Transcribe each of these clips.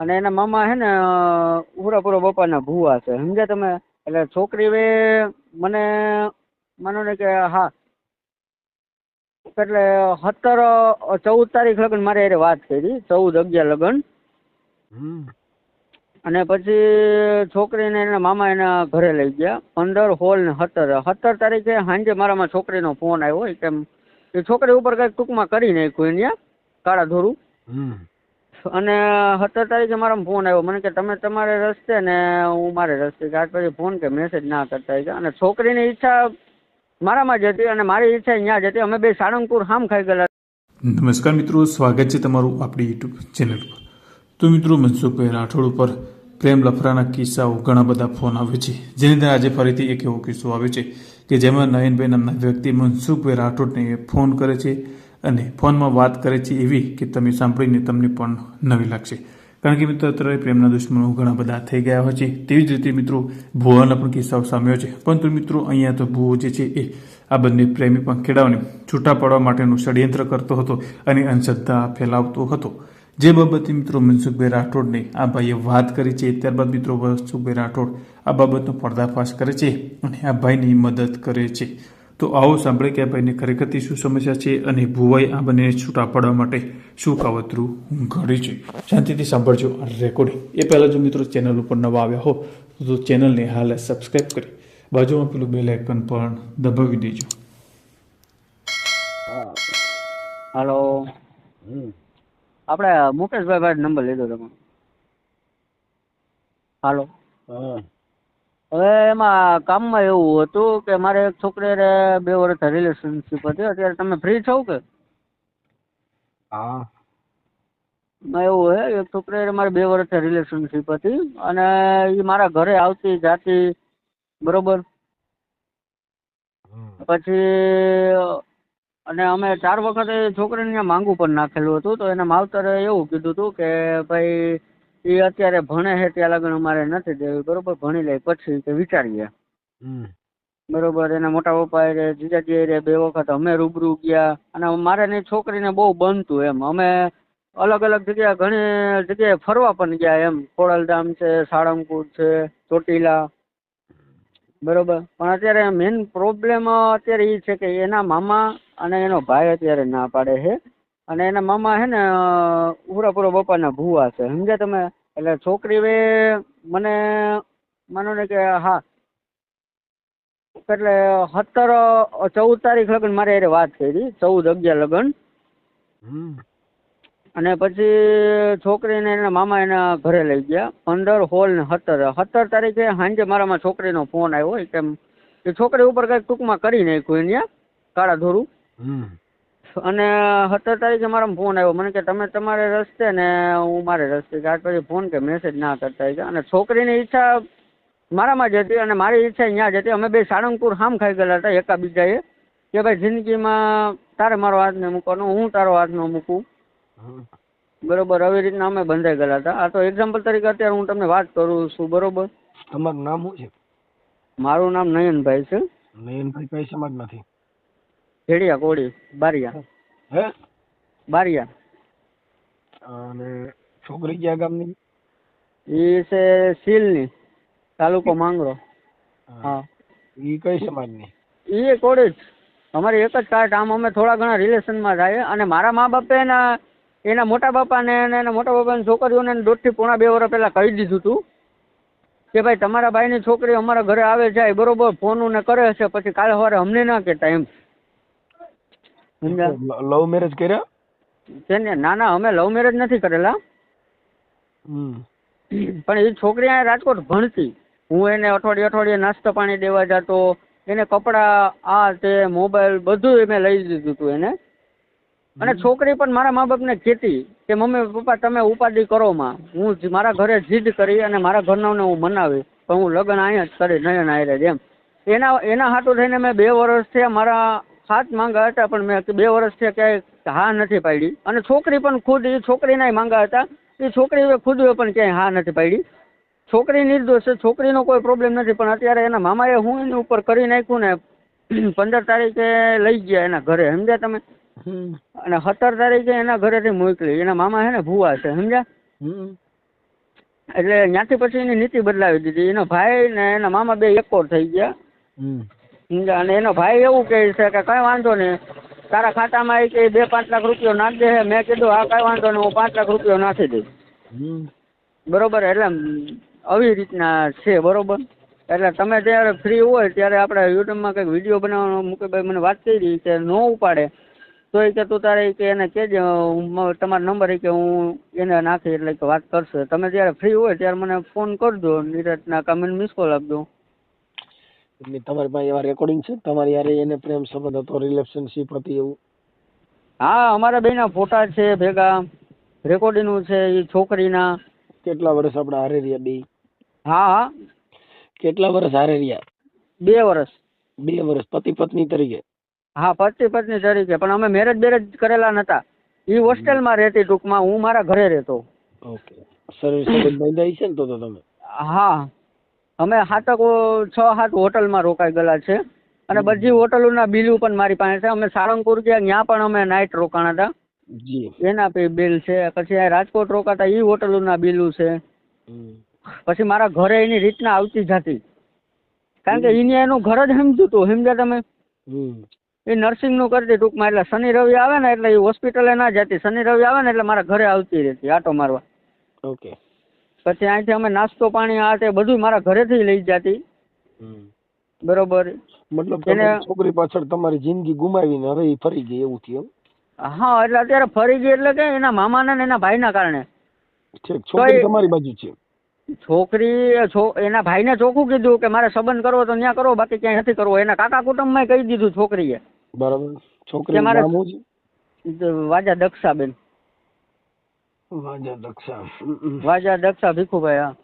અને એના મામા હે ને પૂરા બાપાના ભૂવા છે. સમજ્યા તમે? એટલે છોકરી હવે મને માનો ને કે હા. એટલે સત્તર ચૌદ તારીખ લગન મારે એને વાત કરી ચૌદ અગિયાર લગન. અને પછી છોકરીને એના મામા એના ઘરે લઈ ગયા. પંદર હોલ ને સત્તર. સત્તર તારીખે સાંજે મારામાં છોકરીનો ફોન આવ્યો કેમ એ છોકરી ઉપર કંઈક ટૂંકમાં કરી નાખ્યું એને કાળા ધોરું. અને સત્તર તારીખે મારામાં ફોન આવ્યો. મને કે તમે તમારે રસ્તે ને હું મારે રસ્તે. કે આજ પછી ફોન કે મેસેજ ના કરતા કે. અને છોકરીની ઈચ્છા મારામાં જ હતી અને મારી ઈચ્છા અહીંયા જ હતી. અમે બે સાળંગપુર હામ ખાઈ ગયેલા. નમસ્કાર મિત્રો, સ્વાગત છે તમારું આપણી યુટ્યુબ ચેનલ પર. તો મિત્રો મનસુખભાઈ રાઠોડ ઉપર પ્રેમ લફરાના કિસ્સાઓ ઘણા બધા ફોન આવે છે. જેની અંદર આજે ફરીથી એક એવો કિસ્સો આવે છે કે જેમાં નયનભાઈ નામના વ્યક્તિ મનસુખભાઈ રાઠોડને ફોન કરે છે. અને ફોનમાં વાત કરે છે એવી કે તમે સાંભળીને તમને પણ નવી લાગશે. કારણ કે મિત્રો, અત્યારે પ્રેમના દુશ્મનો ઘણા બધા થઈ ગયા હોય છે. તેવી જ રીતે મિત્રો, ભુવાના પણ કિસ્સાઓ સામ્યો છે. પરંતુ મિત્રો, અહીંયા તો ભુવો જે છે એ આ બંને પ્રેમી પણ ખેડાઓને છૂટા પાડવા માટેનું ષડયંત્ર કરતો હતો અને અંધશ્રદ્ધા ફેલાવતો હતો. જે બાબતે મિત્રો, મનસુખભાઈ રાઠોડને આ ભાઈએ વાત કરી છે. ત્યારબાદ મિત્રો, મનસુખભાઈ રાઠોડ આ બાબતનો પર્દાફાશ કરે છે અને આ ભાઈની મદદ કરે છે. તો આવો સાંભળે કે ભાઈને ખરેખરથી શું સમસ્યા છે અને ભુવાઈ આ બંનેને છૂટા પાડવા માટે શું કાવતરું ઘડી છે? શાંતિથી સાંભળજો આ રેકોર્ડિંગ એ પહેલાં જો મિત્રો ચેનલ ઉપર નવા આવ્યા હો તો ચેનલને હાલ સબસ્ક્રાઈબ કરી બાજુમાં પેલું બેલ આઇકન પણ દબાવી દેજો. હાલો હમ. આપણે મુકેશભાઈ ભાઈ નંબર લીધો તમે. હાલો હા. હવે એમાં કામમાં એવું હતું કે મારે એક છોકરી હારે બે વર્ષ રિલેશનશીપ હતી. અત્યારે તમે ફ્રી છો કે? હા. એવું હે એક છોકરી હારે મારે બે વર્ષ રિલેશનશીપ હતી અને એ મારા ઘરે આવતી જાતી બરોબર? પછી અને અમે ચાર વખત એ છોકરીને માંગુ પણ નાખેલું હતું. તો એના માવતરે એવું કીધું હતું કે ભાઈ એ અત્યારે ભણે છે ત્યાં લગન અમારે નથી દેવી. બરોબર? ભણી લે પછી કે વિચારીએ. બરોબર? એના મોટા પપ્પા રે જીજાજી રે બે વખત અમે રૂબરૂ ગયા. અને મારે ને છોકરીને બહુ બનતું એમ. અમે અલગ અલગ જગ્યા ઘણી જગ્યાએ ફરવા પણ ગયા એમ. ખોડલધામ છે સાળંગપુર છે ચોટીલા. બરોબર? પણ અત્યારે મેઇન પ્રોબ્લેમ અત્યારે એ છે કે એના મામા અને એનો ભાઈ અત્યારે ના પાડે છે. અને એના મામા છે ને પૂરા બાપાના ભૂવા છે. સમજ્યા તમે? એટલે છોકરી વે મને માનો ને કે હા એટલે સત્તર ચૌદ તારીખ લગન મારે હારે વાત કરી ચૌદ અગિયાર લગન. અને પછી છોકરીને એના મામા એના ઘરે લઈ ગયા. પંદર હોલ ને સત્તર. સત્તર તારીખે સાંજે મારામાં છોકરીનો ફોન આવ્યો. કેમ એ છોકરી ઉપર કંઈક ટૂંકમાં કરી નાખ્યું એને કાળા ધોરું. હમ. અને સત્તર તારીખે મારામાં ફોન આવ્યો. મને કે તમે તમારે રસ્તે ને હું મારે રસ્તે. ત્યાર પછી ફોન કે મેસેજ ના કરતા કે. અને છોકરીની ઈચ્છા મારામાં જ હતી અને મારી ઈચ્છા અહીંયા જ હતી. અમે બે સાળંગપુર હામ ખાઈ ગયેલા હતા એકાબીજાએ. કે ભાઈ જિંદગીમાં તારે મારો હાથ ને મૂકવાનો હું તારો હાથ ન મૂકું. બરોબર આવી રીતના અમે બંધાઈ ગયેલા હતા. આ તો એક્ઝામ્પલ તરીકે અત્યારે હું તમને વાત કરું છું. બરોબર? તમારું નામ શું છે? મારું નામ નયનભાઈ છે. નયનભાઈ કઈ સમાજમાંથી ભેડિયા કોળી બારિયા. હે? બારિયા. અને છોકરી ક્યાં ગામની? એ છે સીલની તાલુકો માંગરો હા. ઈ કઈ સમાજની? એ કોળી અમારી એક જ કાસ્ટ આમ અમે થોડા ઘણા રિલેશનમાં જાય અને મારા મા બાપે એના એના મોટા બાપાને અને એના મોટા બાપાની છોકરીઓને દોઢથી પોણા બે વર્ષ પહેલાં કહી દીધું હતું કે ભાઈ તમારા ભાઈની છોકરી અમારા ઘરે આવે જાય બરોબર ફોન ને કરે છે પછી કાલે સવારે અમને ના કહેતા એમ. લવ મેરેજ કર્યા? ને ના ના અમે લવ મેરેજ નથી કરેલા. પણ એ છોકરી અહીંયા રાજકોટ ભણતી. હું એને અઠવાડિયે અઠવાડિયે નાસ્તા પાણી દેવા જતો. એને કપડાં આ તે મોબાઈલ બધું મેં લઈ દીધું હતું એને. અને છોકરી પણ મારા મા બાપને કહેતી કે મમ્મી પપ્પા તમે ઉપાધિ કરો માં. હું મારા ઘરે જીદ કરી અને મારા ઘરનાઓને હું મનાવી. પણ હું લગ્ન અહીંયા જ કરી નયન આયરે એમ. એના એના હાટું થઈને મેં બે વર્ષ થયા મારા હાથ માંગા હતા, પણ મેં બે વર્ષ થયા ક્યાંય હા નથી પાડી. અને છોકરી પણ ખુદ એ છોકરીના માંગા હતા. એ છોકરી ખુદ પણ ક્યાંય હા નથી પાડી. છોકરી નિર્દોષ છે, છોકરીનો કોઈ પ્રોબ્લેમ નથી, પણ અત્યારે એના મામાએ હું એની ઉપર કરી નાખ્યું ને, પંદર તારીખે લઈ ગયા એના ઘરે, સમજ્યા તમે? અને સત્તર તારીખે એના ઘરેથી મોકલી. એના મામા છે ને ભૂવા છે, સમજ્યા? એટલે ત્યાંથી પછી એની નીતિ બદલાવી દીધી. એનો ભાઈ ને એના મામા બે એકોર થઈ ગયા? અને એનો ભાઈ એવું કહે છે કે કઈ વાંધો નહીં. તારા ખાતામાં એ કે બે પાંચ લાખ રૂપિયો નાખ દે. મેં કીધું હા કઈ વાંધો નહીં હું પાંચ લાખ રૂપિયો નાખી દઈશ. બરોબર? એટલે આવી રીતના છે બરોબર? એટલે તમે જ્યારે ફ્રી હોય ત્યારે આપણે યુટ્યુબમાં કંઈક વીડિયો બનાવવાનો મુકેશભાઈ મને વાત કરી કે ન ઉપાડે તો એ કે તું તારે કે એને કહેજે તમારો નંબર એ કે હું એને નાખી એટલે કે વાત કરશે. તમે જ્યારે ફ્રી હોય ત્યારે મને ફોન કરજો નિરજના કામ મિસ કોલ આપજો. એટલે તમારી પાસે એવા રેકોર્ડિંગ છે? તમારી યારે એને પ્રેમ સંબંધ હતો રિલેશનશિપ હતી એવું? હા અમારા બેના ફોટા છે ભેગા. રેકોર્ડિંગનું છે એ છોકરીના. કેટલા વર્ષ આપણે હારે રહ્યા બે હા હા. કેટલા વર્ષ હારે રહ્યા? બે વર્ષ. બે વર્ષ પતિ પત્ની તરીકે? હા પતિ પત્ની તરીકે પણ અમે મેરેજ બેરેજ કરેલા નતા. એ હોસ્ટેલમાં રહેતી ટૂંકમાં હું મારા ઘરે રહેતો. ઓકે. સર્વિસ બંધાઈ છે ને તો તો તમે? હા. અમે સાતક છ સાત હોટલમાં રોકાઈ ગયેલા છે. અને બધી હોટલોના બિલો પણ મારી પાસે છે. અમે સાળંગપુર ગયા ત્યાં પણ અમે નાઇટ રોકાણા હતા. એના પે બિલ છે. પછી આ રાજકોટ રોકાતા એ હોટલોના બિલું છે. પછી મારા ઘરે એની રીતના આવતી જતી. કારણ કે એને એનું ઘર જ સમજ્યું હતું. સમજ્યા તમે? એ નર્સિંગનું કરતી ટૂંકમાં. એટલે શનિ રવિ આવે ને એટલે એ હોસ્પિટલે ના જતી. શનિ રવિ આવે ને એટલે મારા ઘરે આવતી રહેતી આટો મારવા. ઓકે. પછી અહીંથી અમે નાસ્તો પાણી આ તે બધું મારા ઘરેથી લઈ જતી. બરોબર. મતલબ એને- છોકરી પાછળ તમારી જિંદગી ગુમાવીને હવે ફરી ગઈ એવું થયું હા એટલે અત્યારે ફરી ગઈ એટલે કે એના મામાના ને એના ભાઈના કારણે. ઠીક છોકરી તમારી બાજુ છે છોકરી એના ભાઈને ચોખ્ખું કીધું કે મારે સંબંધ કરવો તો ત્યાં કરો બાકી ક્યાંય નથી કરવો. એના કાકા કુટુંબમાં કહી દીધું છોકરીએ? બરાબર. છોકરી મારે- વાજા દક્ષાબેન. વાજા દક્ષા. વાજા દક્ષા ભીખુભાઈ હા.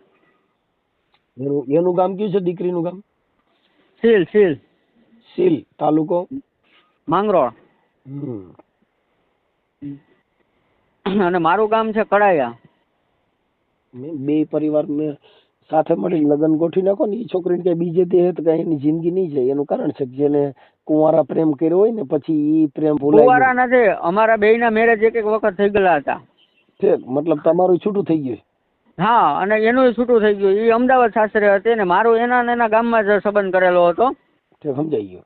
એનું એનું ગામ કયું છે દીકરીનું ગામ? સીલ સીલ સીલ તાલુકો? માંગરોળ. અને મારું ગામ છે કડાયા. બે પરિવાર મેં સાથે મળીને લગ્ન ગોઠવી નાખો ને એ છોકરીને કઈ બીજે તે હે કઈ એની જિંદગી નહીં જાય. એનું કારણ છે કે જેને કુંવારા પ્રેમ કર્યો હોય ને પછી એ પ્રેમ ભૂલાય કુંવારા નથી અમારા બેયના મેરેજ એક એક વખત થઈ ગયેલા હતા. ઠીક મતલબ તમારું છૂટું થઈ ગયું હા અને એનું છૂટું થઈ ગયું. એ અમદાવાદ સાસરે હતી ને મારું એના ને એના ગામમાં જ સંબંધ કરેલો હતો. સમજાઈ ગયો.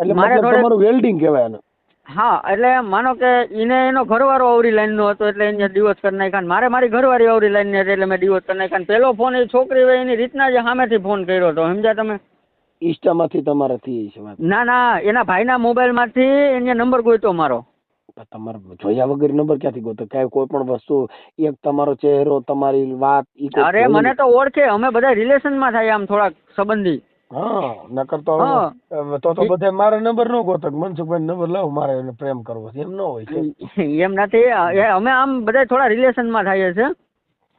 એટલે મારે તમારું વેલ્ડિંગ કહેવાય એનું હા એટલે માનો કે એને એનો ઘરવાળો અવરી લાઈનનો હતો એટલે એને ડિવોર્સ કરી નાખ્યા મારે મારી ઘરવાળી અવરી લાઈનની હતી એટલે મેં ડિવોર્સ કરી નાખ્યા પેલો ફોન એ છોકરી હોય એની રીતના જ સામેથી ફોન કર્યો હતો સમજ્યા તમે? ઈસ્ટામાંથી તમારે થઈ છે વાત. ના ના એના ભાઈના મોબાઈલમાંથી એને નંબર ગોઈતો મારો. તમારે જોયા વગર નંબર ક્યાંથી ગોતો ક્યાંય કોઈ પણ વસ્તુ એક તમારો ચહેરો તમારી વાત ઈ કોઈ અરે મને તો ઓળખે. અમે બધા રિલેશનમાં થાય આમ થોડાક સંબંધી. હા નકર તો તો તો બધે મારે નંબર નો ગોતક. મનસુખભાઈ નંબર લાવ મારે એને પ્રેમ કરવો છે. એમ ન હોય છે. એમ નથી. અમે આમ બધા થોડા રિલેશનમાં થાય છે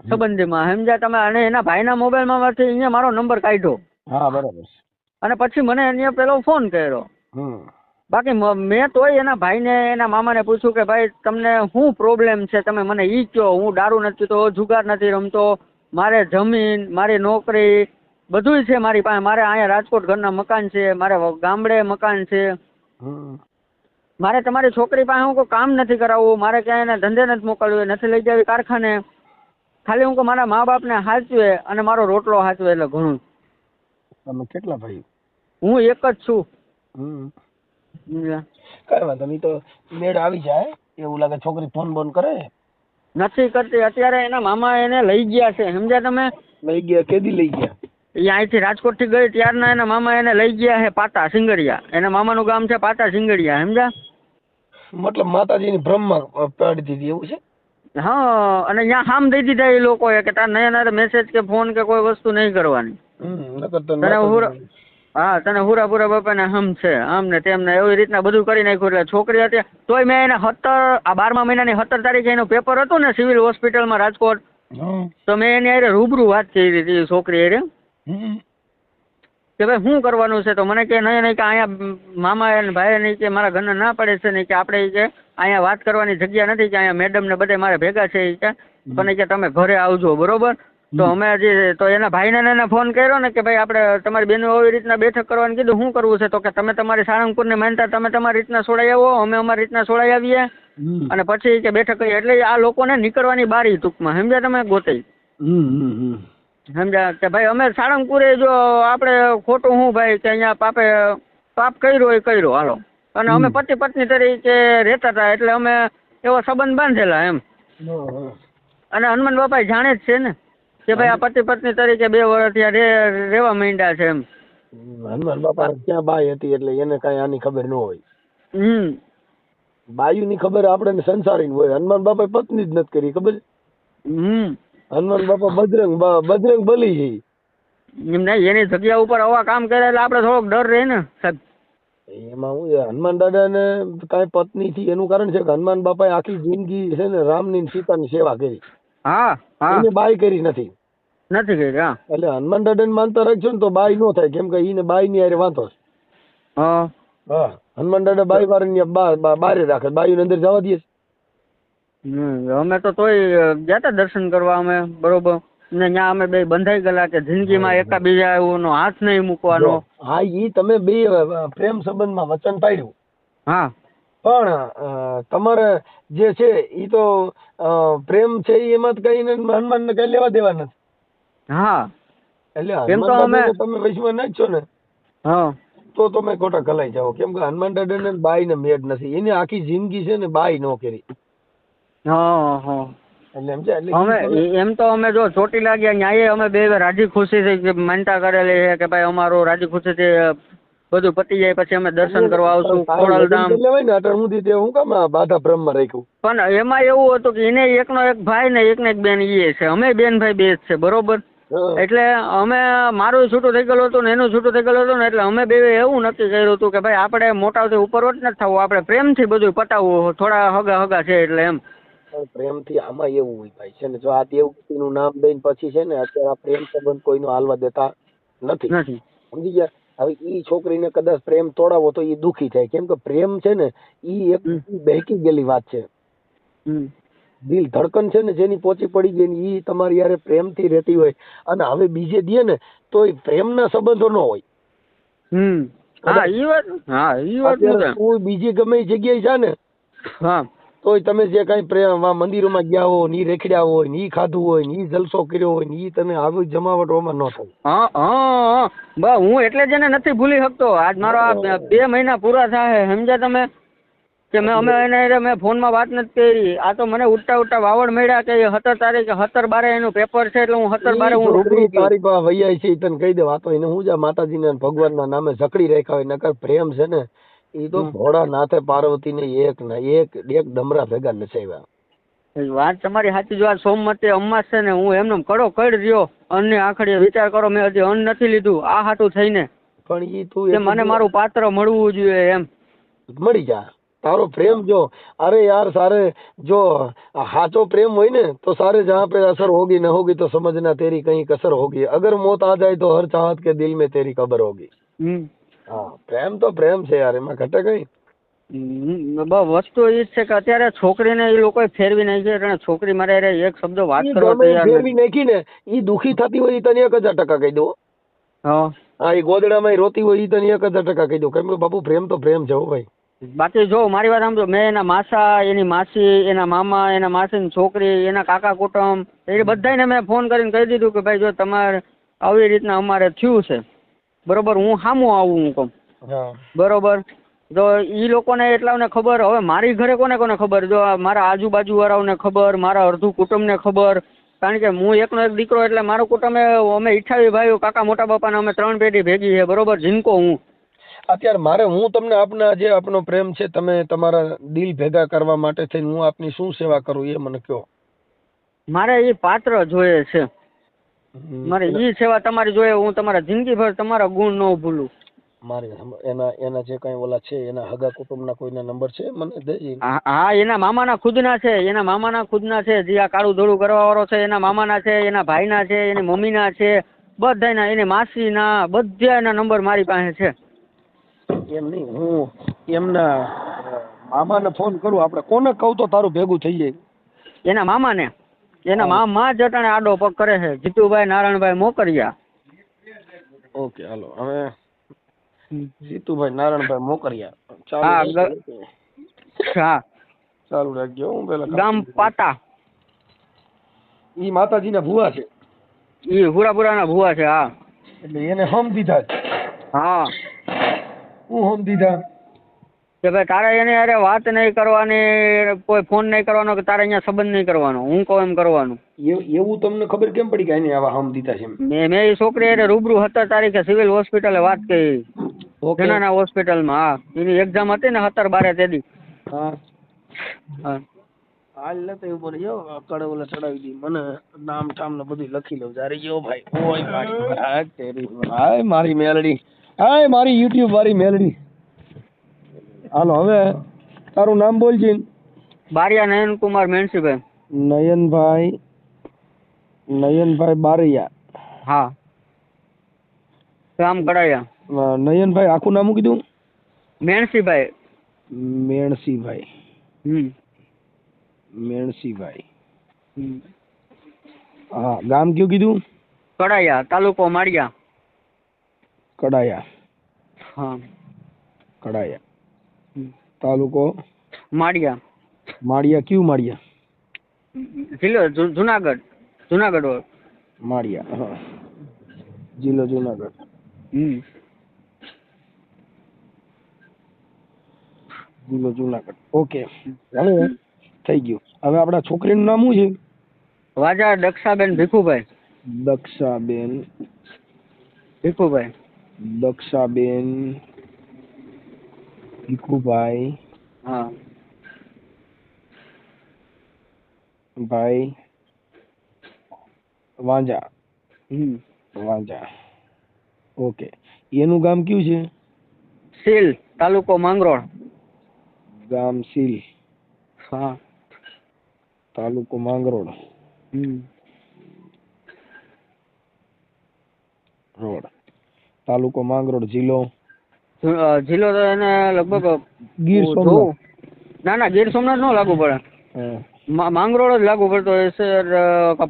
સંબંધીમાં. સમજ્યા તમે? અને એના ભાઈના મોબાઈલમાંથી અહીંયા મારો નંબર કાઢ્યો. હા બરાબર અને પછી મને એને પેલો ફોન કર્યો. હમ. બાકી મેં તોય એના ભાઈને એના મામાને પૂછ્યું કે ભાઈ તમને શું પ્રોબ્લેમ છે? તમે મને ઈ કહો હું દારૂ નથી પીતો જુગાર નથી રમતો મારે જમીન મારી નોકરી બધુંય છે મારી પાસે. મારે અહીંયા રાજકોટ ઘરના મકાન છે મારે ગામડે મકાન છે. મારે તમારી છોકરી પાસે હું કોઈ કામ નથી કરાવવું મારે ક્યાંય એને ધંધે નથી મોકલવું નથી લઈ જવી કારખાને. ખાલી હું મારા મા બાપને હાચવે અને મારો રોટલો હાચવે એટલે ઘણું. તમે કેટલા ભાઈ? હું એક જ છું? કઈ વાંધો નહીં તો મેળ આવી જાય. એવું લાગે છોકરી ફોન બોન કરે. નથી કરતી. અત્યારે એના મામા એને લઈ ગયા છે. સમજ્યા તમે? લઈ ગયા. કેદી લઈ ગયા? એ અહીંથી રાજકોટથી ગઈ. ત્યારના એના મામા એને લઈ ગયા છે પાટા સિંગડિયા એના મામાનું ગામ છે પાટા સિંગડિયા સમજ્યા? મતલબ માતાજીની બ્રહ્મા પાડી દીધી એવું છે? હા અને ત્યાં હામ દઈ દીધા એ લોકોએ કે તાર નયા મેસેજ કે ફોન કે કોઈ વસ્તુ નહીં કરવાની. હમ તો તને હુરા હા બાપાને હમ છે આમ ને તેમ ને એવી રીતના બધું કરી નાખ્યું એટલે છોકરી હતી. તોય મેં એને સત્તર આ બારમા મહિનાની સત્તર તારીખે એનું પેપર હતું ને સિવિલ હોસ્પિટલમાં રાજકોટ. તો મેં એની અરે રૂબરૂ વાત કરી હતી છોકરી અરે કે ભાઈ શું કરવાનું છે? તો મને કે નહીં નહીં કે અહીંયા મામા અને ભાઈ નહીં કે મારા ઘરના ના પડે છે નહીં કે આપણે કે અહીંયા વાત કરવાની જગ્યા નથી કે અહીંયા મેડમ ને બધે મારે ભેગા છે કે. મને કે તમે ઘરે આવજો બરોબર? તો અમે હજી તો એના ભાઈને ને એને ફોન કર્યો ને કે ભાઈ આપણે તમારી બેનો આવી રીતના બેઠક કરવાનું કીધું શું કરવું છે? તો કે તમે તમારી સાળંગપુરને માનતા તમે તમારી રીતના છોડાઈ આવો અમે અમારી રીતના છોડાઈ આવીએ. અને પછી કે બેઠક કરી એટલે આ લોકોને નીકળવાની બારી ટૂંકમાં. સમજ્યા તમે ગોતે? હમ હમ હમ. સમજ્યા? કે ભાઈ અમે સાળંગપુરે જો આપણે ખોટું હું ભાઈ કે અહીંયા પાપે પાપ કર્યો એ કર્યો હાલો. અને અમે પતિ પત્ની તરીકે રહેતા હતા એટલે અમે એવો સંબંધ બાંધેલા એમ. અને હનુમાન બાપા જાણે જ છે ને. કે ભાઈ આ પતિ પત્ની તરીકે બે વર્ષ ત્યાં રહેવા માંડ્યા છે એમ. હનુમાન બાપા ક્યાં બાઈ હતી એટલે એને કઈ આની ખબર ન હોય. હમ. બાયુની ખબર આપણે સંસારી હોય. હનુમાન બાપા પત્ની જ નથી કરી ખબર હમ. હનુમાન બાપા બજરંગ બજરંગ બલી છે. એમ નહીં એની જગ્યા ઉપર આવા કામ કરે એટલે આપણે થોડોક ડર રહે ને સાહેબ. એમાં હું છે, હનુમાન દાદા ને કાંઈ પત્ની થી એનું કારણ છે કે હનુમાન બાપાએ આખી જિંદગી છે ને રામની સીતા સીતાની સેવા કરી. હા હા. એને બાઈ કરી નથી. નથી કઈ હા એટલે હનુમાન દાદા માનતા રાખજો ને તો બાઈ નો થાય. કેમ કે ઈને બાઈ ની હારે વાંધો છે. હા. હા. હનુમાન દાદા બાઈ ની બારે રાખે. બાઈ અંદર જવા દે છે. અમે તો તોય ગયા તા દર્શન કરવા અમે બરોબર. ને ત્યાં અમે બે બંધાઈ ગયેલા કે જિંદગીમાં એકા બીજા નો હાથ નહીં મૂકવાનો. હા ઈ તમે બે પ્રેમ સંબંધમાં વચન પાડ્યું. હા. પણ તમારે જે છે ઈ તો પ્રેમ છે એમાં તો કઈ હનુમાન ને કઈ લેવા દેવા નથી. હા. એટલે એમ તો અમે- તમે વૈશ્વમાં નાખશો ને. હા. તો તમે ખોટા કલાઈ જાઓ. કેમ કે હનુમાન દાદા ને બાઈ ને મેડ નથી. એની આખી જિંદગી છે ને બાઈ નો કરી. હા હા. એટલે એમ છે? એટલે અમે એમ તો અમે જો ચોટી લાગ્યા ન્યાયે અમે બે રાજી ખુશી થી કે માનતા કરેલી છે કે ભાઈ અમારો રાજી ખુશી થી બધું પતી જાય પછી અમે દર્શન કરવા આવશું ખોડલધામ હું કામ બાધા બ્રહ્મ રાખ્યું? પણ એમાં એવું હતું કે એને એકનો એક ભાઈ ને એકને એક બેન એ છે. અમે બેન ભાઈ બે જ છે બરોબર. એટલે અમે મારું છૂટું થઈ ગયેલું હતું ને એનું છૂટું થઈ ગયેલું હતું ને એટલે અમે બે એવું નક્કી કર્યું હતું કે ભાઈ આપણે મોટાથી ઉપરવટ નથી થવું આપણે પ્રેમથી બધું પતાવવું થોડા હગા હગા છે એટલે એમ. પ્રેમથી આમાં એવું હોય ભાઈ છે ને? જો આ દેવકીનું નામ દઈને પછી છે ને અત્યારે આ પ્રેમ સંબંધ કોઈનો હાલવા દેતા નથી. સમજી ગયા? હવે ઈ છોકરીને કદાચ પ્રેમ તોડાવો તો ઈ દુખી થાય. કેમ કે પ્રેમ છે ને ઈ એક. બહેકી ગયેલી વાત છે. હમ. દિલ ધડકન છે ને જેની પોચી પડી ગઈ ને એ તમારી યારે પ્રેમથી રહેતી હોય. અને હવે બીજે દે ને તો એ પ્રેમના સંબંધો ન હોય. હમ. હા ઈ વાત હા ઈ વાત તું બીજી ગમે જગ્યાએ જા ને હા. તોય તમે જે કઈ પ્રેમ મંદિરોમાં ગયા હો ની રેખડ્યા હોયની ખાધું હોયની જલસો કર્યો હોય ને તમે આવી જમાવટોમાં ન થાય. હા હા હા. હું એટલે જ એને નથી ભૂલી શકતો. આજ મારો બે મહિના પૂરા થાય સમજ્યા તમે? કે મેં અમે એને મેં ફોનમાં વાત નથી કરી. આ તો મને ઉઠતા ઉઠતા વાવડ મળ્યા કે સત્તર તારીખ સત્તર બારે એનું પેપર છે એટલે હું સત્તર બારે હું રૂબરૂ તારી પાસે વૈયા છે તને કહી દે આ એને હું જા માતાજીને ભગવાનના નામે જકડી રાખ્યા હોય નકર પ્રેમ છે ને એ તો ભોળા નાથે પાર્વતીને એક ના એક એક ડમરા ભેગા નસાવ્યા વાત તમારી સાચી. જો આ સોમવતી અમાસ છે ને હું એમને કડો કડ રહ્યો. અન્ન આખડીએ વિચાર કરો મેં હજી અન્ન નથી લીધું. આ હાટું થઈને. પણ એ તું મને મારું પાત્ર મળવું જોઈએ એમ. મળી જા. थारो प्रेम जो अरे यार सारे जो हाथों प्रेम हुई ने तो सारे जहाँ पे असर होगी न होगी तो समझना तेरी कहीं कसर होगी। अगर मौत आ जाए तो हर चाहत के दिल में तेरी कबर होगी। हाँ प्रेम तो प्रेम से यार मैं घटे गई। वस्तु इससे अत्यारे नहीं छे ने एक फेर दुखी थाती होई तने टका कह दो। हाँ, हाँ। आ रोती होई तने टका कह दो। कम बाबू प्रेम तो प्रेम जाओ भाई। બાકી જો મારી વાત સાંભળો મેં એના માસા એની માસી એના મામા એના માસીની છોકરી એના કાકા કુટુંબ એ બધાને મેં ફોન કરીને કહી દીધું કે ભાઈ જો તમારે આવી રીતના અમારે થયું છે. બરોબર હું સામું આવું હું કહું. બરોબર. જો એ લોકોને એટલાને ખબર હવે મારી ઘરે કોને કોને ખબર? જો મારા આજુબાજુ વાળાઓને ખબર મારા અડધું કુટુંબને ખબર. કારણ કે હું એકનો એક દીકરો એટલે મારું કુટુંબ એ અમે ઈઠાવી ભાઈઓ કાકા મોટા બાપાને અમે ત્રણ પેઢી ભેગી છે. બરોબર જીનકો હું. અત્યારે મારે હું તમને આપના જે આપનો પ્રેમ છે તમે તમારા દિલ ભેગા કરવા માટે થઈને હું આપની શું સેવા કરું એ મને કહો. મારે એ પાત્ર જોઈએ છે. મારે એ સેવા તમારી જોઈએ હું તમારા જિંદગીભર તમારા ગુણ ન ભૂલું. મારે એના એના જે કઈ ઓલા છે એના હગા કુટુંબના કોઈના નંબર છે મને હા, એના મામાના ખુદના છે એના મામાના ખુદના છે જે આ કાળું ધોળું કરવા વાળો છે એના મામાના છે એના ભાઈના છે એની મમ્મીના છે બધાના એની માસીના બધાના નંબર મારી પાસે છે. એમ નહીં હું એમના મામાને ફોન કરું. આપણે કોને કહું તો તારું ભેગું થઈ જાય. એના મામાને? એના મામા જ અટાણે આડો પગ કરે છે. જીતુભાઈ નારાયણભાઈ મોકરિયા. ઓકે હાલો. હવે જીતુભાઈ નારાયણભાઈ મોકરિયા. હા, ચાલુ રાખજો. હા. ચાલુ રાખજો હું પેલા ગામ પાટા. ઈ માતાજીના ભુવા છે. એ હુરાપુરાના ભુવા છે હા. એટલે એને હમ દીધા છે. હા. હું હોમ દીધા? કે ભાઈ તારે એને અરે વાત નહીં કરવાની કોઈ ફોન નહીં કરવાનો કે તારે અહીંયા સંબંધ નહીં કરવાનો. હું કહું એમ કરવાનું. એવું તમને ખબર કેમ પડી કે એને આવા હમ દીધા છે મેં મેં એ છોકરી અરે રૂબરૂ સત્તર તારીખે સિવિલ હોસ્પિટલે વાત કરી. ઓકે. હોસ્પિટલમાં હા. એની એક્ઝામ હતી ને સત્તર બારે તેદી. હા. હા. હાલ નતો એવું બોલે. જો કડવલે ચડાવી દી. મને નામ ઠામ ને બધું લખી લઉં. જારે જો ભાઈ. ઓય મારી હાય મારી મેલડી. હાય મારી યુટ્યુબ વાળી મેલડી. હાલો હવે તારું નામ બોલ છે બારિયા નયન કુમાર મેણસીભાઈ નયનભાઈ નયનભાઈ બારૈયા. હા. રામ કડાયા. નયનભાઈ આખું નામ કીધું? મેણસીભાઈ મેણસીભાઈ. હમ. મેણસીભાઈ. હા ગામ કયું કીધું? કડાયા તાલુકો માળિયા. કડાયા. હા. કડાયા. તાલુકો? માળિયા. માળિયા કયું માળિયા? જિલ્લો જુનાગઢ. જુનાગઢ માળિયા હા. જિલ્લો જુનાગઢ. હમ. જિલ્લો જુનાગઢ. ઓકે. હવે થઈ ગયું. હવે આપણા છોકરીનું નામ શું છે? વાજા દક્ષાબેન ભીખુભાઈ. દક્ષાબેન. ભીખુભાઈ. દક્ષાબેન ભીખુભાઈ હા. ભાઈ વાંજા. હમ. વાંજા. ઓકે. એનું ગામ કયું છે? સીલ તાલુકો માંગરોળ. ગામ સીલ. હા. તાલુકો માંગરોળ. હમ. રોડ. તાલુકો માંગરોળ જિલ્લો. જિલ્લો તો એને લગભગ ગીર સોમનાથ. ના ના ગીર સોમનાથ નો લાગુ પડે. માંગરોળ જ લાગુ પડતો હશે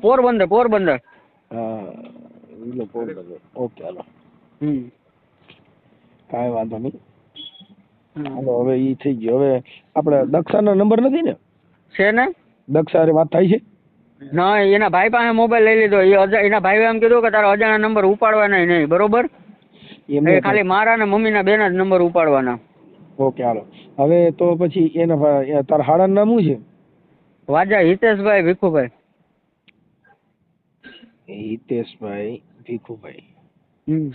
પોરબંદર પોરબંદર. હા પોરબંદર. ઓકે હાલો. હમ. કાંઈ વાંધો નહીં. હાલો હવે ઈ થઈ ગયું. હવે આપણે દક્ષાનો નંબર નથી ને? છે ને? દક્ષા વાત થાય છે? ના એના ભાઈ પાસે મોબાઈલ લઈ લીધો. એ એના ભાઈએ એમ કીધું કે તારા અજાણા નંબર ઉપાડવા નહીં નહીં. બરોબર? એમને ખાલી મારા ને મમ્મીના બેના જ નંબર ઉપાડવાના. ઓકે હાલો. હવે તો પછી એના તાર હાડા નામ શું છે? વાજા હિતેશભાઈ ભીખુભાઈ. હિતેશભાઈ ભીખુભાઈ. હમ.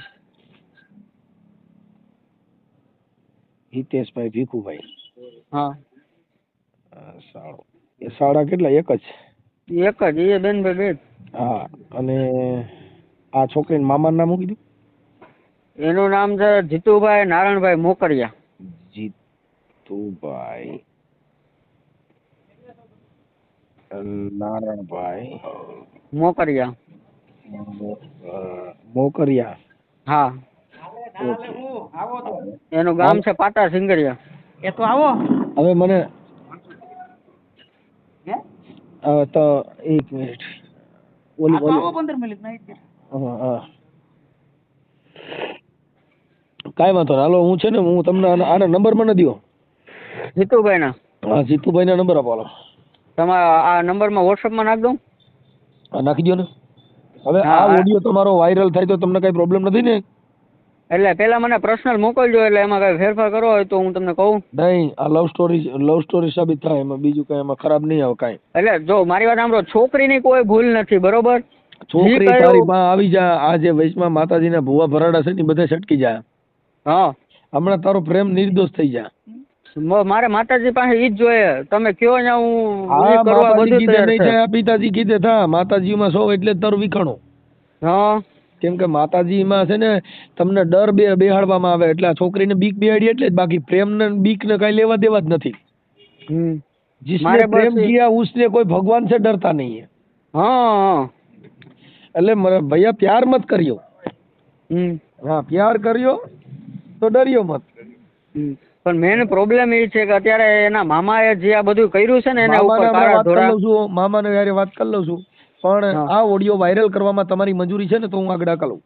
હિતેશભાઈ ભીખુભાઈ. હા. સારું એ સાડા કેટલા? એક જ? એક જ એ બેન ભાઈ બે હા અને આ છોકરીના મામાનું નામ શું કીધું? એનું નામ છે જીતુભાઈ નારાયણભાઈ મોકરિયા. જીતુભાઈ નારાયણભાઈ. મોકરિયા. મોકરિયા. હા. એનું ગામ છે પાટા સિંગરિયા. એ તો આવો. હવે મને તો એક મિનિટ. ઓલી ઓલી હા હા. કાંઈ વાંધો નહીં. હાલો હું છે ને હું તમને આના આના નંબર મને દો જીતુભાઈ ના હા જીતુભાઈના નંબર આપો હાલો. તમારા આ નંબરમાં વોટ્સઅપમાં નાખ દઉં. હા નાખી દો ને. હવે આ. ઓડિયો તમારો વાયરલ થાય તો તમને કઈ પ્રોબ્લેમ નથી ને? એટલે પહેલા મને પર્સનલ મોકલજો એટલે એમાં કઈ ફેરફાર કરવો હોય તો હું તમને કહું. નહીં આ લવ સ્ટોરી લવ સ્ટોરી સાબિત થાય એમાં બીજું કઈ એમાં ખરાબ નહીં આવે કાંઈ. એટલે જો મારી વાત સાંભળો છોકરીની કોઈ ભૂલ નથી બરોબર? છોકરી તારી માં આવી જા આ જે વૈશમાં માતાજીના ભુવા ભરાડા છે ને બધા છટકી જાય. હા. હમણાં તારો પ્રેમ નિર્દોષ થઈ જા. મારે માતાજી પાસે ઈ જ જોઈએ. તમે કયો ને હું કરવા બધું તૈયાર પિતાજી કીધે થા માતાજી માં સો એટલે તર વિખણો. હા. કેમ કે માતાજી માં છે ને તમને ડર બે બેહાડવામાં આવે એટલે આ છોકરીને બીક બેહાડી એટલે જ બાકી પ્રેમ ને બીક ને કઈ લેવા દેવા જ નથી. જિસને પ્રેમ કિયા ઉસને કોઈ ભગવાન છે ડરતા નહીં હે હા. એટલે ભૈયા પ્યાર મત કર્યો. હા પ્યાર કર્યો તો ડર્યો મત. પણ મેન પ્રોબ્લેમ એ છે કે અત્યારે એના મામાએ જે આ બધું કર્યું છે ને એના ઉપર કાળા છું મામાને યારે વાત કરી લઉં છું પણ આ ઓડિયો વાયરલ કરવામાં તમારી મંજૂરી છે ને તો હું આગળ કરું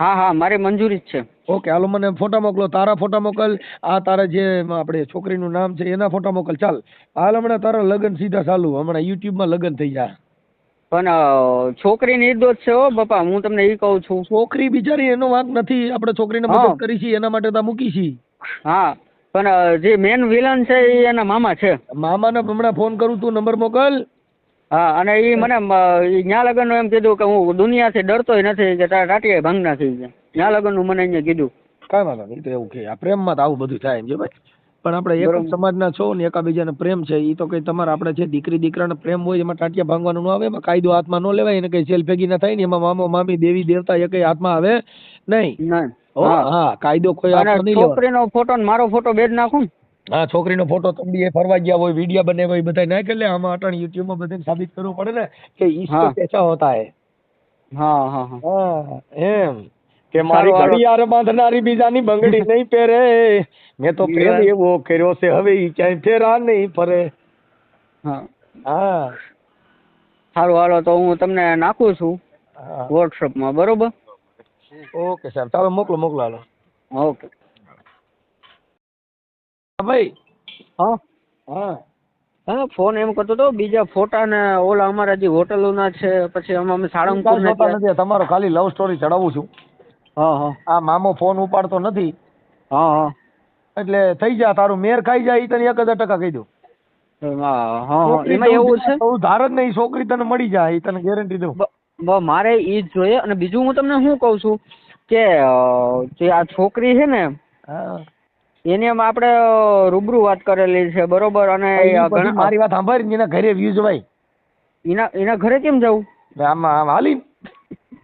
હા હા મારી મંજૂરી જ છે. ઓકે હાલો મને ફોટા મોકલો તારા ફોટા મોકલ આ તારા જે આપણે છોકરીનું નામ છે એના ફોટા મોકલ ચાલ. હાલ હમણાં તારા લગ્ન સીધા ચાલુ હમણાં યુટ્યુબમાં લગ્ન થઈ જાય પણ છોકરી નિર્દોષ છે હો બાપા હું તમને એ કહું છું. છોકરી બિચારી એનો વાંક નથી. આપણે છોકરીને. મદદ કરી છે એના માટે તો મૂકી છીએ. હા પણ જે મેન વિલન છે એ એના મામા છે. મામાને હમણાં ફોન કરું તું નંબર મોકલ. હા અને એ મને ન્યા લગનનું એમ કીધું કે હું દુનિયાથી ડરતોય નથી કે તારા ટાટિયા ભાંગ નાખી છે ન્યા લગનનું મને અહીંયા કીધું. કાંઈ વાંધો નહીં તો એવું કે આ પ્રેમમાં તો આવું બધું થાય એમ છે ભાઈ. પણ આપણે એક જ. સમાજના છો ને એકાબીજાને પ્રેમ છે એ તો કઈ તમારે આપણે છે દીકરી દીકરાને પ્રેમ હોય એમાં ટાંટિયા ભાંગવાનું ન આવે એમાં કાયદો હાથમાં ન લેવાય એને કઈ જેલ ભેગી ના થાય ને એમાં મામો મામી દેવી દેવતા એ કઈ હાથમાં આવે નહીં. હા. કાયદો કોઈ હાથમાં નહીં છોકરીનો ફોટો ને મારો ફોટો બે જ નાખું? હા છોકરીનો ફોટો તમે એ ફરવા ગયા હોય વીડિયો બને હોય બધા નાખે લે. આમાં અટાણ યુટ્યુબમાં બધાને સાબિત કરવું પડે ને કે ઈશ્વર કેસા હોતા હા હા હા. હા એમ. કે મારી ઘડી ઘડિયાળ બાંધનારી બીજાની બંગડી નહીં પહેરે. મેં તો પ્રેમ યાર. એવો કર્યો છે હવે ઈ ક્યાંય ફેરા નહીં ફરે. હા. હા. સારું હાલો તો હું તમને નાખું છું વોટ્સઅપમાં બરોબર? ઓકે સાહેબ ચાલો મોકલો મોકલો હાલો. ઓકે. ભાઈ. હા? હા. હા ફોન એમ કરતો હતો બીજા ફોટા ને ઓલા અમારા જે હોટલોના છે પછી અમે અમે સાળંગપુર તમારો ખાલી લવ સ્ટોરી ચડાવું છું. આ મામો ફોન ઉપાડતો નથી. એટલે થઈ જા તારું મેર ખાઈ જાય તને એક હજાર ટકા કહી દઉં. એમાં એવું છે? તું ધાર જ નહીં છોકરી તને મળી જાય તને ગેરંટી દઉં. મારે ઈ જ જોઈએ. અને બીજું હું તમને શું કહું છું કે જે આ છોકરી છે ને હા. એની એમ આપણે રૂબરૂ વાત કરેલી છે બરોબર? અને એ મારી વાત સાંભળી એના ઘરે વ્યૂઝ ભાઈ એના એના ઘરે કેમ જવું આમાં આમ હાલી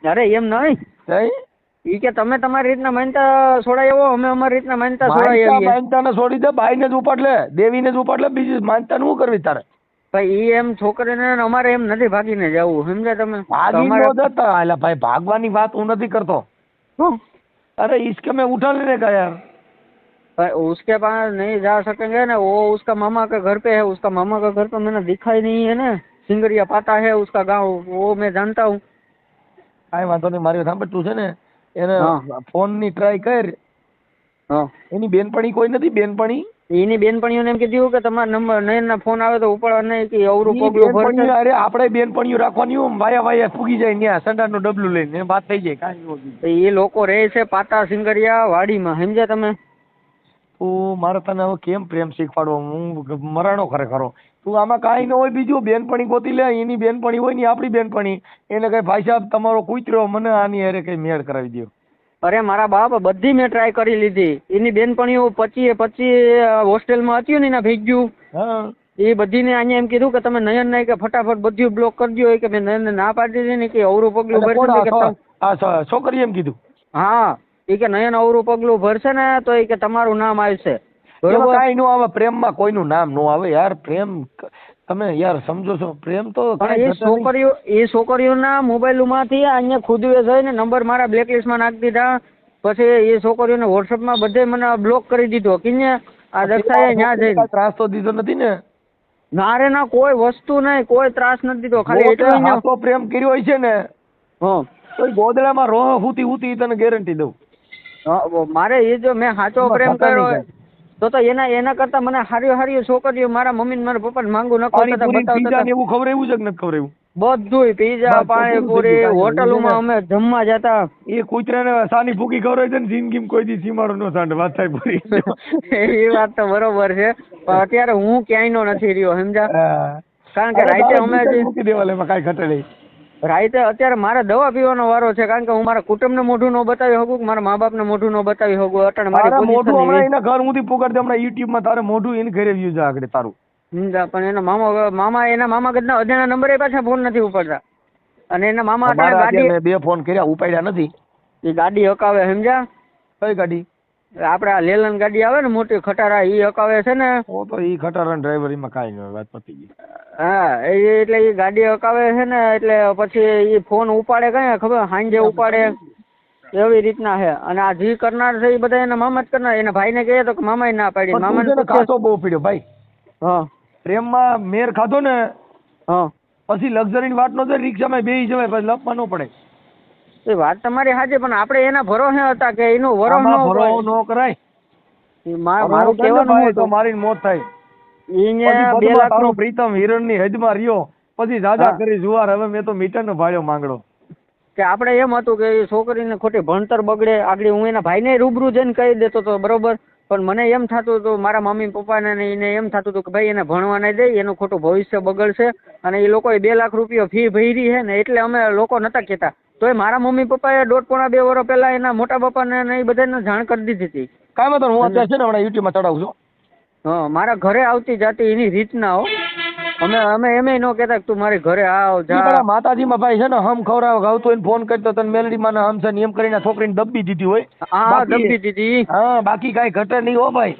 અરે એમ નહીં. ઈ કે તમે તમારી રીતના માનતા છોડાય આવો અમે અમારી રીતના માનતા છોડાય માનતા આવીએ માનતાને છોડી દે બાઈને જ ઉપાડ લે દેવીને જ ઉપાડ લે બીજું માનતા શું કરવી તારે ભાઈ ઈ એમ છોકરીને ને અમારે એમ નથી ભાગીને જવું સમજ્યા તમે ભાગી તમારે- નો જતા એટલે ભાઈ ભાગવાની વાત હું નથી કરતો હં? અરે इसके में उठा लेने का यार भाई उसके पास नहीं जा सकेंगे ना वो उसका मामा का घर पे है उसका मामा का घर तो मैंने दिखा ही नहीं है ना सिंगरिया पाता है उसका गांव वो मैं जानता हूँ કાંઈ વાંધો નહીં મારી વાત સાંભળ તું છે ને એને ફોનની ટ્રાય કર. એની બેનપણી કોઈ નથી બેનપણી. એની બેનપણીઓને એમ કીધું કે તમારા નંબર નયનના ફોન આવે તો ઉપાડવા નહીં કે અવરું પગલું ભરશે અરે આપણે બેનપણીઓ રાખવાની હોય, વાયા વાયા ફૂગી જાય ત્યાં સંડાસનું ડબલું લઈને વાત થઈ જાય કાંઈ ન એ લોકો રહે છે પાતા સિંગરિયા વાડીમાં સમજ્યા તમે? તું મારે તને હવે કેમ પ્રેમ શીખવાડવો હું મરાણો ખરેખરો. તું આમાં કાંઈ ન હોય બીજું બેનપણી ગોતી લે એની બેનપણી હોય ને આપણી બેનપણી. એને કઈ ભાઈ સાહેબ તમારો કૂતરો મને આની હારે કઈ મેળ કરાવી દો અરે મારા બાપ બધી મેં ટ્રાય કરી લીધી. એની બેનપણીઓ પચીએ પચી હોસ્ટેલમાં હતી ને એના ભેગ્યું હા. એ બધીને અહીંયા એમ કીધું કે તમે નયન નહીં કે ફટાફટ બધું બ્લોક કરી દો કે મેં નયનને ના પાડી દીધી ને કે અવરું પગલું ભરી ને આ છોકરીએ એમ કીધું? હા. એ કે નયન અવરું પગલું ભરશે ને તો એ કે તમારું નામ આવશે બરોબર? કાંઈ ન આવે પ્રેમમાં કોઈનું નામ નો આવે યાર પ્રેમ તમે યાર સમજો છો પ્રેમ તો એ છોકરીઓ એ છોકરીઓના મોબાઈલમાંથી અહીંયા ખુદીએ જઈને નંબર મારા બ્લેકલિસ્ટમાં નાખી દીધા. પછી એ છોકરીઓને વોટ્સઅપમાં બધે મને બ્લોક કરી દીધો. કે આ દક્ષાએ ન્યા જઈને. ત્રાસ તો દીધો નથી ને? ના રે ના કોઈ વસ્તુ નહીં કોઈ ત્રાસ નથી દીધો. ખાલી એટલું પ્રેમ કર્યો હોય છે ને હા. તો ગોદડામાં રોહ હુતી હુતી તને ગેરંટી દઉં. મારે એ જો મેં સાચો પ્રેમ કર્યો તો તો એના એના કરતા મને હારી હારી છોકરીઓ મારા મમ્મી ને મારા પપ્પા માંગુ નખો ખબર બતાવતા ને. એવું ખવડાવ્યું છે કે નથી ખવડાવ્યું બધું પીઝા પાણીપુરી હોટલોમાં અમે જમવા જતા. એ કૂતરાને સાની ભૂકી ખવડાવે છે ને જિંદગી કોઈ દી સીમાડો નો સાંડ વાત થાય પૂરી. એ વાત તો બરોબર છે પણ અત્યારે હું ક્યાંય નો નથી રહ્યો સમજા? કારણ કે અરે રાતે અમે મૂકી દેવા એમાં કાંઈ ઘટે નહીં. રાતે અત્યારે મારે દવા પીવાનો વારો છે કારણ કે હું મારા કુટુંબને મોઢું ન બતાવી શકું મારા મા બાપને મોઢું ન બતાવી શકું. અટણ મારી મોઢું હમણાં એના ઘર હું પુગાડી દે હમણાં યુટ્યુબમાં તારે મોઢું એને ઘરે વ્યૂ છે આગળ તારું. પણ એના મામા મામા એના મામા કદના અજાણ્યા નંબરે પાછા ફોન નથી ઉપાડતા. અને એના મામા ગાડી બે ફોન કર્યા ઉપાડ્યા નથી. એ ગાડી હકાવે સમજ્યા? કઈ ગાડી? આપણે આ લેલન ગાડી આવે ને મોટી ખટારા ઈ હકાવે છે ને. ઓ તો ઈ ખટારા ડ્રાઈવર એમાં કાંઈ નહીં વાત પતી ગઈ. હા એ એટલે એ ગાડી હકાવે છે ને એટલે પછી એ ફોન ઉપાડે કઈ ખબર? સાંજે ઉપાડે. એવી રીતના છે. અને આ જી કરનાર છે એ બધા એના મામા જ કરનાર. એના ભાઈને કહે તો કે મામાએ ના પાડી. મામા કાચો બહુ પીડ્યો ભાઈ. હા. પ્રેમમાં મેર ખાધો ને હા. પછી લક્ઝરી ની વાત નો થાય રિક્ષામાં બેસી જવાય પછી લપમાં ન પડે. એ વાત તમારી સાચી પણ આપણે એના ભરોસે હતા કે એનું વરો ન ભરો ન કરાય. મારું કહેવાનું હોય તો મારી મોત થાય. ઈને બે લાખ નો પ્રીતમ હિરણની હદમાં રહ્યો. પછી જાજા કરી જુવાર હવે મેં તો મીટર નો ભાડ્યો માંગડો. કે આપણે એમ હતું કે એ છોકરીને ખોટી ભણતર બગડે આગળ હું એના ભાઈને રૂબરૂ જઈને કહી દેતો તો બરોબર પણ મને એમ થતું હતું મારા મમ્મી પપ્પાને ને એને એમ થતું હતું કે ભાઈ એને ભણવા નહીં દે એનું ખોટું ભવિષ્ય બગડશે અને એ લોકોએ બે લાખ રૂપિયા ફી ભરી છે ને એટલે અમે લોકો નતા કહેતા. તોય મારા મમ્મી પપ્પાએ દોઢ પોણા બે વર્ષ પહેલા એના મોટા પપ્પાને ને એ બધાને જાણ કરી દીધી હતી. કાંઈ વાંધો હું અત્યારે છે ને હમણાં યુટ્યુબમાં ચડાવું છું. હા મારા ઘરે આવતી જાતી એની રીતના હો. અમે અમે એમ ન કહેતા તું મારી ઘરે આવ જા. માતાજીમાં ભાઈ છે ને હમ ખવડાવ ગાવતો હોય ને ફોન કરતો તને મેલડી માં હમ છે ને એમ કરીને છોકરીને દબી દીધી હોય. હા દબી દીધી. હા બાકી કાંઈ ઘટે નહીં હો ભાઈ.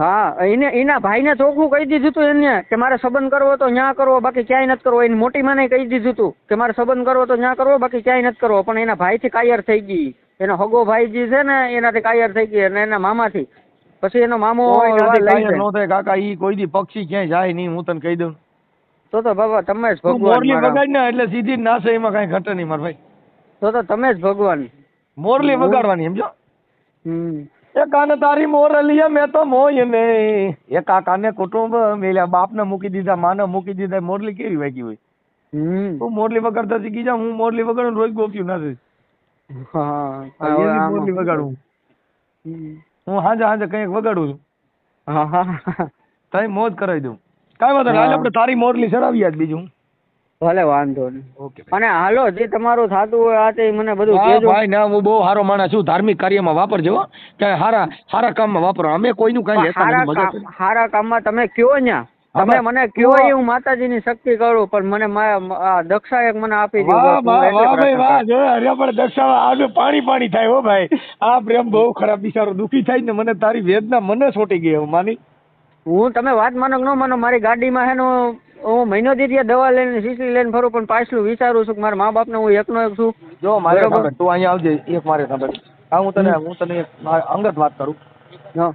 હા એને એના ભાઈને ચોખ્ખું કહી દીધું તું એને કે મારે સંબંધ કરવો તો ન્યા કરવો બાકી ક્યાંય નથી કરવો. એની મોટી માને કહી દીધું તું કે મારે સંબંધ કરવો તો ન્યા કરવો બાકી ક્યાંય નથી કરવો. પણ એના ભાઈથી કાયર થઈ ગઈ. એનો હગો ભાઈ જે છે ને એનાથી કાયર થઈ ગઈ અને એના મામાથી. પછી એનો મામો કાકા ઈ કોઈ દી પક્ષી ક્યાંય જાય નહીં હું તને કહી દઉં. તો તો બાબા તમે જ ભગવાન એટલે સીધી નાશે એમાં કઈ ઘટે નહીં મારા ભાઈ. તો તો તમે જ ભગવાન. મોરલી વગાડવાની સમજો? હમ. એ કાને તારી મોરલીએ મેં તો મોય ને એ કાકાને કુટુંબ મેલ્યા બાપને મૂકી દીધા માને મૂકી દીધા મોરલી કેવી વાગી હોય? હું મોરલી મોરલી તો શીખી જા હું મોરલી વગર રોજ ગોપ્યું નથી મોરલી વગાડું હું. હાજે હાજે કંઈક વગાડું છું. તઈ મોજ કરાવી દઉં. કાંઈ વાંધો નહીં આપણે તારી મોરલી ચડાવી આજ બીજું. ભલે વાંધો નહીં. ઓકે અને હાલો જે તમારું થતું હોય આ તે મને બધું કહેજો. ભાઈ ના હું બહુ સારો માણસ છું. ધાર્મિક કાર્યમાં વાપરજો ક્યાંય સારા હારા કામમાં વાપરો. અમે કોઈનું કાંઈ લેતા નથી કામ કામમાં તમે કયો ન્યા? તમે મને કયો એ હું માતાજીની શક્તિ કરું પણ મને દક્ષા એક મને આપી દો અરે પણ દક્ષા આજે પાણી પાણી થાય હો ભાઈ. આ પ્રેમ બહુ ખરાબ બિચારો દુખી થાય ને મને તારી વેદના મને છોટી ગઈ માની. હું તમે વાત માનો કે ન માનો મારી ગાડીમાં હે ને હું- મહિનો દીધી દવા લઈને શીશી લઈને ફરું પણ પાછલું વિચારું છું કે મારા મા બાપને હું એકનો એક છું. જો મારે સાંભળ, તું અહીંયા આવજે એક મારે સાંભળ હા હું તને હું તને એક અંગત વાત કરું. હા.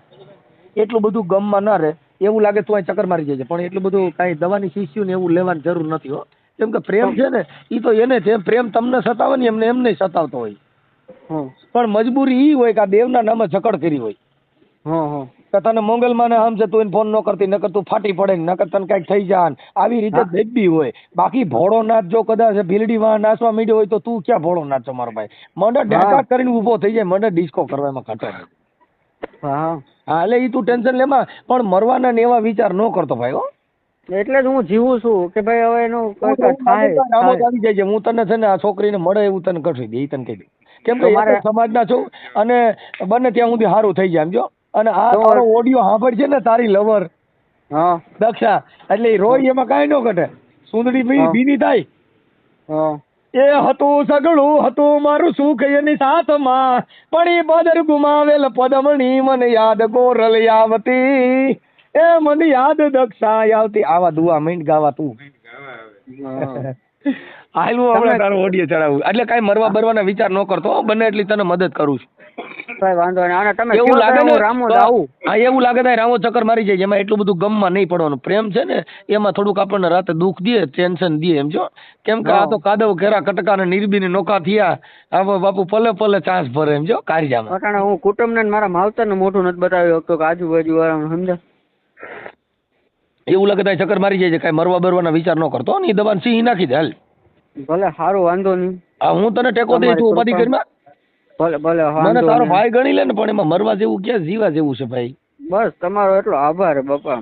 એટલું બધું ગમમાં ના રહે. એવું લાગે તું અહીં ચક્કર મારી જાય પણ એટલું બધું કાંઈ દવાની શીશીઓ ને એવું લેવાની જરૂર નથી હો. કેમ કે પ્રેમ છે ને એ તો એને જેમ પ્રેમ તમને સતાવે ને એમને એમને સતાવતો હોય. પણ મજબૂરી એ હોય કે આ દેવના નામે જકડ કરી હોય. હં, હં. કે તને મોંગલમાં ને આમ છે તું એને ફોન ન કરતી નકર તું ફાટી પડે નકર તને કંઈક થઈ જાય આવી રીતે. દેબી હોય. બાકી ભોળો નાચ જો કદાચ ભીલડી માં નાચવા માંડ્યો હોય તો તું ક્યાં ભોળો નાચો મારો ભાઈ? મને ડાકા કરીને ઊભો થઈ જાય મને ડિસ્કો કરવામાં હા. હા એટલે ઈ તું ટેન્શન લેમાં પણ મરવાના ને એવા વિચાર ન કરતો ભાઈ હો. એટલે જ હું જીવું છું કે ભાઈ હવે એનું થાય આવી જાય છે. હું તને છે ને આ છોકરીને મળે એવું તને કરી દે એ તને કહી દઉં કેમ કે જ સમાજના છું અને બને ત્યાં સુધી સારું થઈ જાય સમજો. અને આ તારો ઓડિયો સાંભળશે ને તારી લવર હા. દક્ષા એટલે રોય એમાં કાંઈ ન ઘટે. સુંદરી ભી થાય. હા. એ હતું સગળું હતું મારું સુખ એની સાથમાં. પણ એ બદર ગુમાવેલ પદમણી મને યાદ ગોરલ આવતી. એ મને યાદ દક્ષા આવતી. આવા દુઆ મીંડ ગાવા તું. હાલવું આપણે તમે- ઓડિયો ચડાવું. એટલે કાંઈ મરવા બરવાના વિચાર ન કરતો. બને એટલી તને મદદ કરું છું. કઈ વાંધો નહીં. અને તમે એવું લાગે ને? રામો આવું હા એવું લાગે થાય રામો ચક્કર મારી જાય. એમાં એટલું બધું ગમમાં નહીં પડવાનું. પ્રેમ છે ને એમાં થોડુંક આપણને રાતે દુઃખ દે ટેન્શન દે એમ જો કેમ કે આ. તો કાદવ કેરા કટકા ને નિર્બીની નોકા થયા. હવે બાપુ પલે પલે ચાન્સ ભરે એમ જો કારિયામાં અટાણે હું કુટુંબને ને મારા માવતરને મોઢું નથી બતાવ્યું. તો આજુબાજુ વાળા સમજા એવું લાગે થાય ચક્કર મારી જાય છે. કાંઈ મરવા બરવાના વિચાર ન કરતો. ને દબાણ સિંહ નાખી દે હાલ. ભલે સારું વાંધો નહીં. હા હું તને ટેકો દઈ છું ઉપાધિ. કરીમાં ભલે ભલે મને તારો ભાઈ ગણી લે ને પણ એમાં મરવા જેવું ક્યાં જીવા જેવું છે ભાઈ? બસ તમારો એટલો આભાર બાપા.